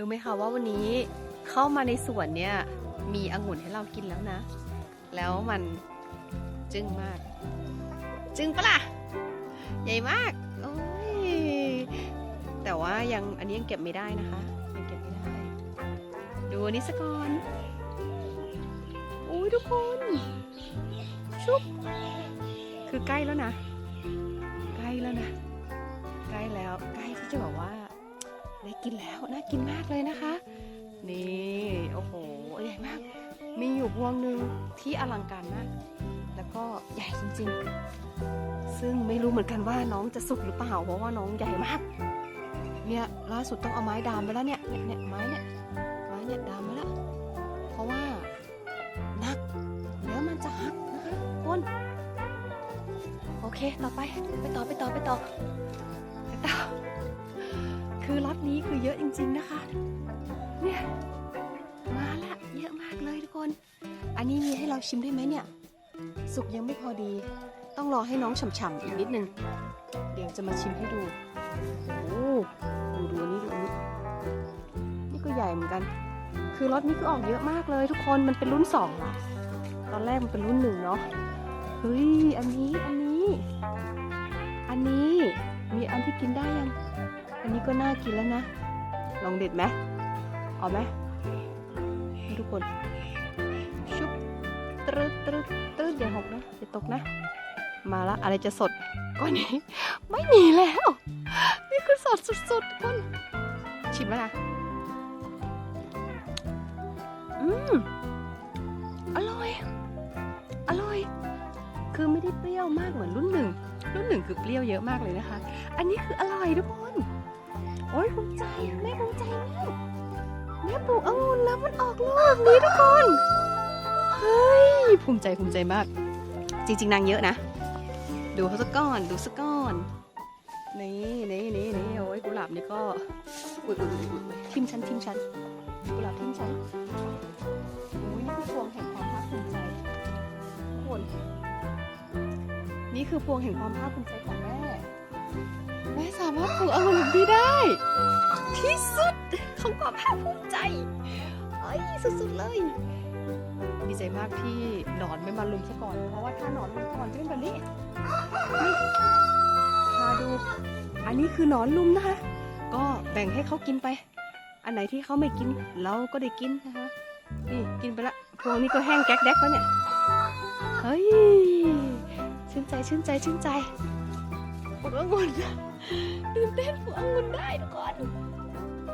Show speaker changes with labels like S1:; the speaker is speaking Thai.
S1: รู้ไหมคะว่าวันนี้เข้ามาในสวนเนี่ยมีองุ่นให้เรากินแล้วนะ แล้วมันจึ้งมาก จึ้งปะล่ะ ใหญ่มากโอ้ยแต่ว่ายังอันนี้ยังเก็บไม่ได้นะคะยังเก็บไม่ได้ ดูอันนี้สกอนอุ้ยทุกคนชุบคือใกล้แล้วนะ ใกล้แล้วนะ ใกล้แล้วใกล้ที่จะบอกว่า กินแล้วน่ากินมากเลยนะคะ นี่โอ้โหใหญ่มาก มีอยู่พวงหนึ่งที่อลังการมาก แล้วก็ใหญ่จริงๆ ซึ่งไม่รู้เหมือนกันว่าน้องจะสุกหรือเปล่าเพราะว่าน้องใหญ่มาก เนี่ยล่าสุดต้องเอาไม้ดามไปแล้วเนี่ยเนี่ยไม้เนี่ยไม้เนี่ยดามไปแล้วเพราะว่าหนักแล้วมันจะหักนะคะคนโอเคต่อไปไปต่อไปต่อไปต่อ นี้คือเยอะจริง ๆนะคะ เนี่ยมาละเยอะมากเลยทุกคน อันนี้มีให้เราชิมได้ไหมเนี่ย สุกยังไม่พอดี ต้องรอให้น้องฉ่ำๆอีกนิดนึง เดี๋ยวจะมาชิมให้ดูโอ้ดูดูอันนี้ดูอันนี้นี่ก็ใหญ่เหมือนกัน คือล็อตนี้คือออกเยอะมากเลย ทุกคนมันเป็นรุ่นสองละตอนแรกมันเป็นรุ่นหนึ่งเนาะเฮ้ยอันนี้อันนี้ อันนี้มีอันที่กินได้ยัง อันนี้ก็น่ากินแล้วนะ ลองเด็ดไหมเอาไหมให้ทุกคน ชุบตรึดตรึดตรึดอย่าหกนะอย่าตกนะ มาละอะไรจะสดก้อนนี้ ไม่มีแล้ว นี่คือสดสุดๆทุกคนชิมแล้วนะอืมอร่อย อร่อย คือไม่ได้เปรี้ยวมากเหมือนรุ่นหนึ่ง รุ่นหนึ่งคือเปรี้ยวเยอะมากเลยนะคะ อันนี้คืออร่อยทุกคน โอ้ยภูมิใจแม่ภูมิใจมากแม่ปลูกองุ่นแล้วมันออกลูกนี้ทุกคน เฮ้ย ภูมิใจภูมิใจมาก จริง ๆ นางเยอะนะ ดูเขาสักก้อน ดูสักก้อน นี่นี่นี่นี่โอ้ยกุหลาบนี่ก็อุ้ยอุ้ยอุ้ยอุ๊ยทิมชั้นทิมชั้นกุหลาบทิมชั้นโอ้ยนี่คือพวงแห่งความภาคภูมิใจทุกคน นี่คือพวงแห่งความภาคภูมิใจของแม่ แม่สามารถปลูกองุ่นแบบนี้ได้ ที่สุดเของความภาคภูมิใจเอ้ยสุดๆเลย ดีใจมากที่หนอนไม่มาลุมซะก่อน เพราะว่าถ้าหนอนลุมก่อนจะเป็นแบบนี้นี่พาดู อันนี้คือหนอนลุมนะคะ ก็แบ่งให้เขากินไป อันไหนที่เขาไม่กินเราก็ได้กินนะคะ นี่กินไปละ พวงนี้ก็แห้งแก๊กแดกแล้วเนี่ย เฮ้ย ชื่นใจชื่นใจชื่นใจปลูกองุ่นตื่นเต้นปลูกองุ่นได้ทุกคน